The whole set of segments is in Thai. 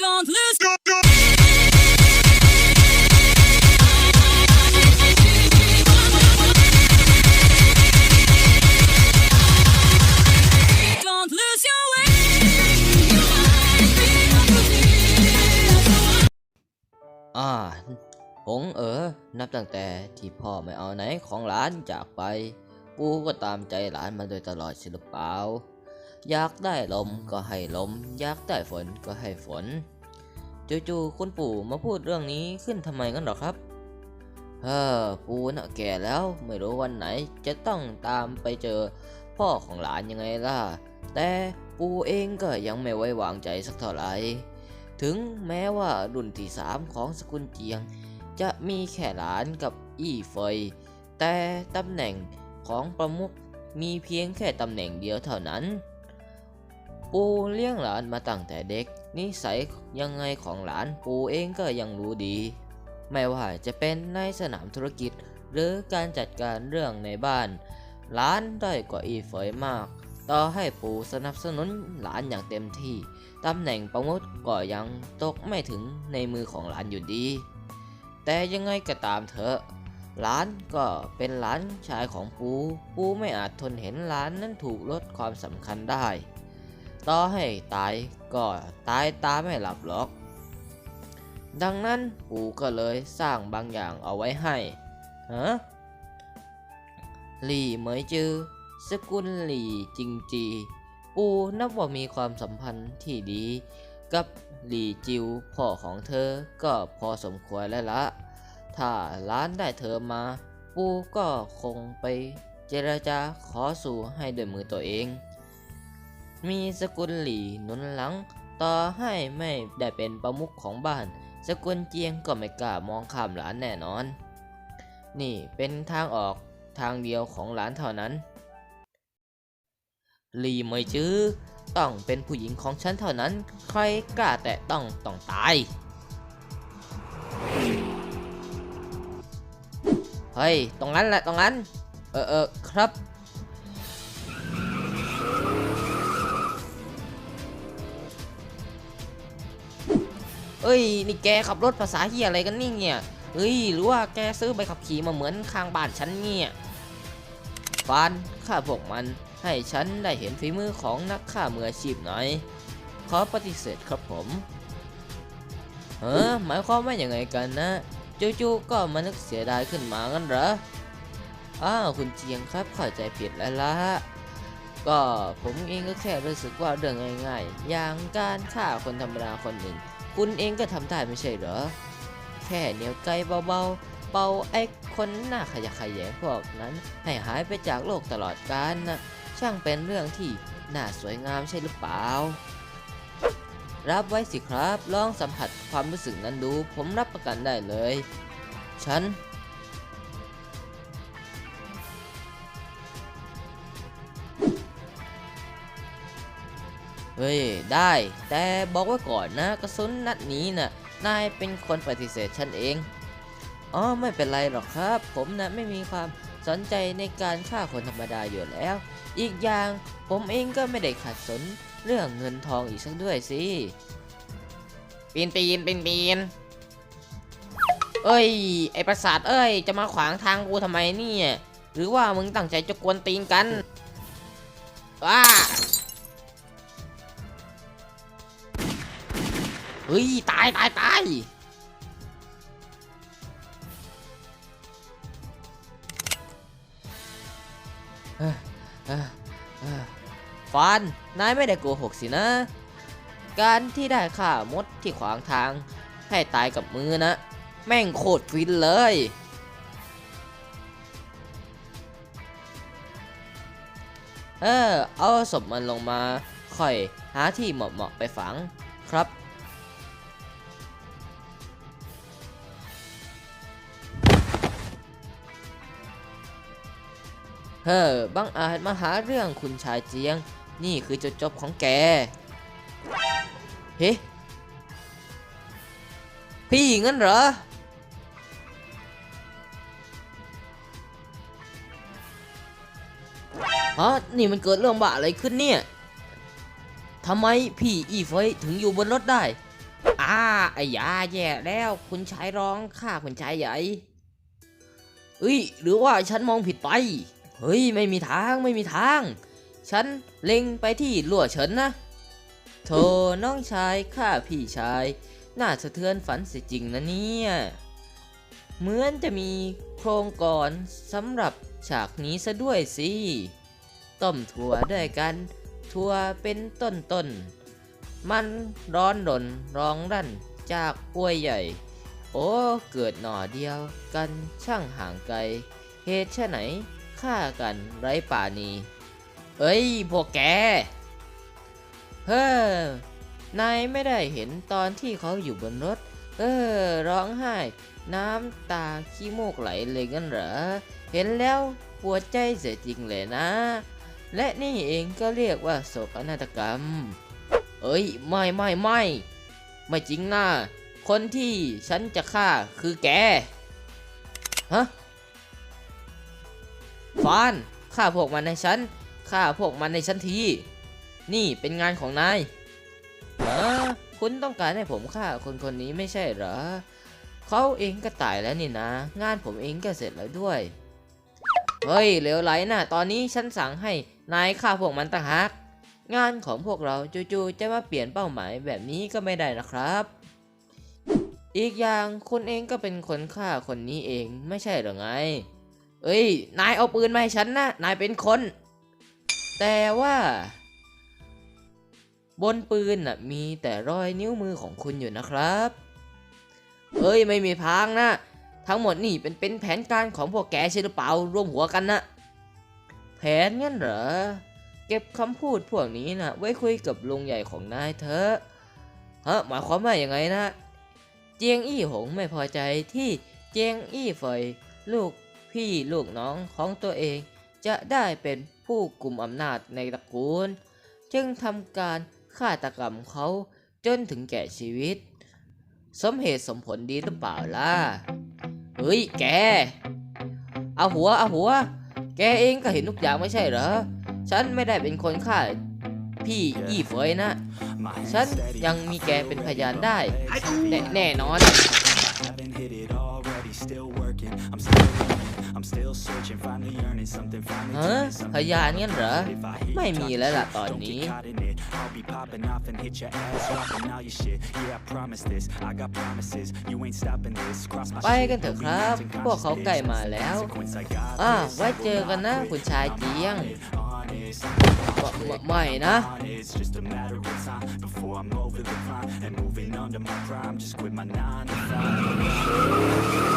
Don't lose. Don't lose your way. อ่าหงเออ นับตั้งแต่ที่พ่อไม่เอาไหนของหลานจากไป ปูก็ตามใจหลานมาโดยตลอดสิหรือเปล่า อยากได้ลมก็ให้ลม อยากได้ฝนก็ให้ฝน จู่ๆคุณปู่มาพูดเรื่องนี้ขึ้นทำไมกันหรอครับเฮ้อปู่น่ะแก่แล้วไม่รู้วันไหนจะต้องตามไปเจอพ่อของหลานยังไงล่ะ แต่ปู่เองก็ยังไม่ไว้วางใจสักเท่าไหร่ ถึงแม้ว่ารุ่นที่สามของสกุลเจียง จะมีแค่หลานกับอี้เฟย แต่ตำแหน่งของประมุขมีเพียงแค่ตำแหน่งเดียวเท่านั้น ปูเลี้ยงหลานมาตั้งแต่เด็ก นิสัยยังไงของหลานปูเองก็ยังรู้ดี ไม่ว่าจะเป็นในสนามธุรกิจ หรือการจัดการเรื่องในบ้าน หลานได้กว่าอีเฟยมาก ต่อให้ปู่สนับสนุนหลานอย่างเต็มที่ตำแหน่งประมุขก็ยังตกไม่ถึงในมือของหลานอยู่ดี แต่ยังไงก็ตามเถอะหลานก็เป็นหลานชายของปู ปูไม่อาจทนเห็นหลานนั้นถูกลดความสำคัญได้ ต่อให้ตายก็ตายตาไม่หลับหรอก ดังนั้นปู่ก็เลยสร้างบางอย่างเอาไว้ให้ฮะหลี่เหมยจือ สกุลหลี่จิงจี ปูนับว่ามีความสัมพันธ์ที่ดี กับหลี่จิวพ่อของเธอก็พอสมควรแล้วละ ถ้าร้านได้เธอมา ปูก็คงไปเจรจาขอสู่ให้ด้วยมือตัวเอง มีสกุลหลี่หนุนหลัง ต่อให้ไม่ได้เป็นประมุขของบ้าน สกุลเจียงก็ไม่กล้ามองข้ามหลานแน่นอน นี่เป็นทางออกทางเดียวของหลานเท่านั้นหลีเมยจื้อต้องเป็นผู้หญิงของฉันเท่านั้น ใครกล้าแต่ต้องต้องตาย เฮ้ย ตรงนั้นแหละตรงนั้น เออเออครับ เอ้ยนี่แกขับรถภาษาเฮียอะไรกันนี่เนี่ยเฮ้ยหรือว่าแกซื้อใบขับขี่มาเหมือนข้างบ้านฉันเนี่ยฟานข้าพวกมันให้ฉันได้เห็นฝีมือของนักฆ่ามืออาชีพหน่อย ขอปฏิเสธครับผมเฮ้อหมายความว่าอย่างไงกันนะจู่ๆก็มานึกเสียดายขึ้นมางั้นเหรออ้าวคุณเจียงครับเข้าใจผิดแล้วละก็ผมเองก็แค่รู้สึกว่าเรื่องง่ายๆ อย่างการฆ่าคนธรรมดาคนหนึ่ง คุณเองก็ทำได้ไม่ใช่เหรอ แค่เหนียวไกลเบาๆ เป่าไอ้คนหน้าขยะแขยงพวกนั้น ให้หายไปจากโลกตลอดกาลนะช่างเป็นเรื่องที่น่าสวยงามใช่หรือเปล่า รับไว้สิครับ ลองสัมผัสความรู้สึกนั้นดู ผมรับประกันได้เลย ฉัน เฮ้ย ได้ แต่บอกไว้ก่อนนะกระสุนนัดนี้น่ะ นายเป็นคนปฏิเสธฉันเอง อ๋อ ไม่เป็นไรหรอกครับ ผมนะไม่มีความสนใจในการฆ่าคนธรรมดาอยู่แล้ว อีกอย่างผมเองก็ไม่ได้ขัดสนเรื่องเงินทองอีกสักด้วยสิ ปีนปีนปีนปีนเอ้ย ไอประสาทเอ้ย จะมาขวางทางกูทำไมเนี่ย หรือว่ามึงตั้งใจจะกวนตีนกันว้า เฮ้ย ตายตายตายฟานนายไม่ได้โกหกสินะ การที่ได้ฆ่ามดที่ขวางทาง ให้ตายกับมือนะ แม่งโคตรฟินเลย เออ เอาศพมันลงมา ค่อยหาที่เหมาะๆไปฝัง ครับ เฮ้อบังอาจมาหาเรื่องคุณชายเจียง นี่คือจุดจบของแก เฮ้ พี่งั้นเหรอ ฮะ นี่มันเกิดเรื่องบ้าอะไรขึ้นเนี่ยทำไมพี่อีเฟยถึงอยู่บนรถได้อ่าไอ้ยาแย่แล้ว คุณชายร้องฆ่าคุณชายใหญ่เอ้ย หรือว่าฉันมองผิดไป เฮ้ยไม่มีทางไม่มีทาง ฉันเล็งไปที่ลั่วเฉินนะโธ่น้องชายข้าพี่ชาย น่าสะเทือนฝันเสียจริงนะเนี่ย เหมือนจะมีโครงก่อนสำหรับฉากนี้ซะด้วยสิต้มถั่วด้วยกันถั่วเป็นต้นต้นๆมันร้อนรนร้องรั่นจากป่วยใหญ่ โอ้ เกิดหน่อเดียวกันช่างห่างไกล เหตุไฉน ฆ่ากันไร้ป่านีเอ้ย พวกแก เฮ้อนายไม่ได้เห็นตอนที่เขาอยู่บนรถ เออ ร้องไห้ น้ำตาขี้มูกไหลเลยงั้นเหรอ เห็นแล้วปวดใจเสียจริงเลยนะ และนี่เองก็เรียกว่าโศกนาฏกรรม เอ้ย ไม่ไม่ไม่ไม่จริงนะคนที่ฉันจะฆ่าคือแก ฮะ ฟานฆ่าพวกมันในฉันฆ่าพวกมันในฉันที นี่เป็นงานของนายเหรอคุณต้องการให้ผมฆ่าคนคนนี้ไม่ใช่เหรอเขาเองก็ตายแล้วนี่นะ งานผมเองก็เสร็จแล้วด้วย เฮ้ยเหลวไหลนะตอนนี้ฉันสั่งให้นายฆ่าพวกมันต่างหากงานของพวกเราจู่ๆจะมาเปลี่ยนเป้าหมายแบบนี้ก็ไม่ได้นะครับ อีกอย่างคุณเองก็เป็นคนฆ่าคนนี้เองไม่ใช่หรือไง เอ้ย นายเอาปืนมาให้ฉันนะ นายเป็นคน แต่ว่า บนปืนน่ะมีแต่รอยนิ้วมือของคุณอยู่นะครับ เอ้ยไม่มีพังนะ ทั้งหมดนี่เป็นเป็นแผนการของพวกแกใช่หรือเปล่าร่วมหัวกันนะ แผนงั้นเหรอ เก็บคำพูดพวกนี้นะไว้คุยกับลุงใหญ่ของนายเถอะฮะหมายความว่าอย่างไงนะ เจียงอี้หงไม่พอใจที่เจียงอี้เฟยลูก พี่ลูกน้องของตัวเอง จะได้เป็นผู้กลุ่มอำนาจในตระกูล จึงทำการฆาตกรรมเขาจนถึงแก่ชีวิต สมเหตุสมผลดีหรือเปล่าล่ะ เฮ้ยแก เอาหัวเอาหัว แกเองก็เห็นทุกอย่างไม่ใช่เหรอ ฉันไม่ได้เป็นคนฆ่าพี่ยี่เฟยนะ ฉันยังมีแกเป็นพยานได้ แน่แน่นอน still working. I'm still learning, I'm still searching, finally earning something, finally ฮะ turning พ something ยานงั้นเหรอ If I hear ไม่ you มี talking แล้วล่ะ shit, ตอน don't นี้ get caught in it. I'll be popping off and hit your ass, dropping all your shit. Yeah, I promise this. I got promises. You ain't stopping this. Cross my ไป shit, กันเถอะ no ครับ remote and พวกเขาใกล้ conscious มา biz. แล้ว Consequence, I got อ่า this. ไว้เจอกันนะ Will not คุณชาย quit. เจียง I'm honest. ไม่ไม่นะ It's just a matter of time before I'm over the climb and moving under my prime. Just quit my nine to five.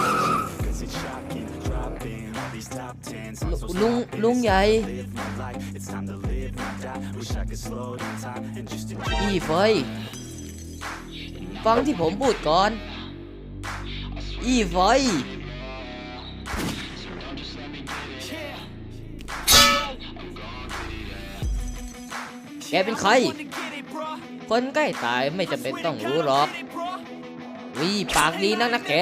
ลุงลุงใหญ่พี่เฟยฟังที่ผมพูดก่อน อีเฟยแกเป็นใคร คนใกล้ตายไม่จำเป็นต้องรู้หรอกวิปากดีนักนะแก